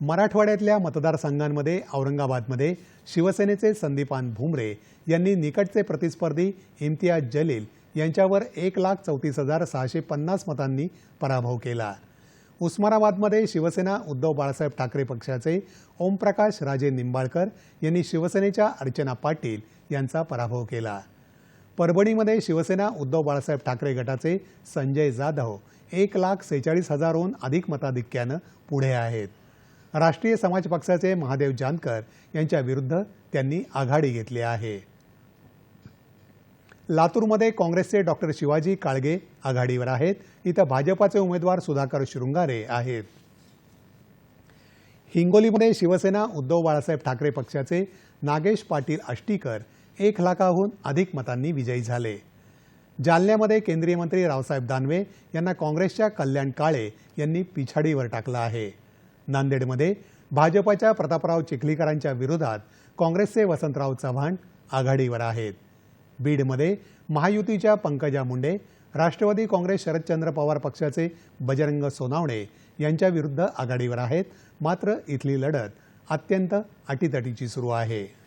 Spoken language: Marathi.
मराठवाड्यातल्या मतदारसंघांमध्ये औरंगाबादमध्ये शिवसेनेचे संदीपान भुमरे यांनी निकटचे प्रतिस्पर्धी इम्तियाज जलील यांच्यावर एक लाख चौतीस हजार सहाशे पन्नास मतांनी पराभव केला. उस्मानाबादमध्ये शिवसेना उद्धव बाळासाहेब ठाकरे पक्षाचे ओमप्रकाश राजे निंबाळकर यांनी शिवसेनेच्या अर्चना पाटील यांचा पराभव केला. परभणीमध्ये शिवसेना उद्धव बाळासाहेब ठाकरे गटाचे संजय जाधव एक लाख सेहेचाळीस हजारहून अधिक मताधिक्यानं पुढे आहेत. राष्ट्रीय समाज पक्षाचे महादेव जानकर यांच्या विरुद्ध त्यांनी आघाडी घेतली आहे. लातूरमध्ये काँग्रेसचे डॉक्टर शिवाजी काळगे आघाडीवर आहेत. इथं भाजपाचे उमेदवार सुधाकर शृंगारे आहेत. हिंगोलीमध्ये शिवसेना उद्धव बाळासाहेब ठाकरे पक्षाचे नागेश पाटील आष्टीकर एक लाखाहून अधिक मतांनी विजयी झाले. जालन्यामध्ये केंद्रीय मंत्री रावसाहेब दानवे यांना काँग्रेसच्या कल्याण काळे यांनी पिछाडीवर टाकलं आहे. नांदेडमध्ये भाजपाच्या प्रतापराव चिखलीकरांच्या विरोधात काँग्रेसचे वसंतराव चव्हाण आघाडीवर आहेत. बीडमध्ये महायुतीच्या पंकजा मुंडे राष्ट्रवादी काँग्रेस शरदचंद्र पवार पक्षाचे बजरंग सोनावणे यांच्या विरुद्ध आघाडीवर आहेत. मात्र इथली लढत अत्यंत अटीतटीची सुरू आहे.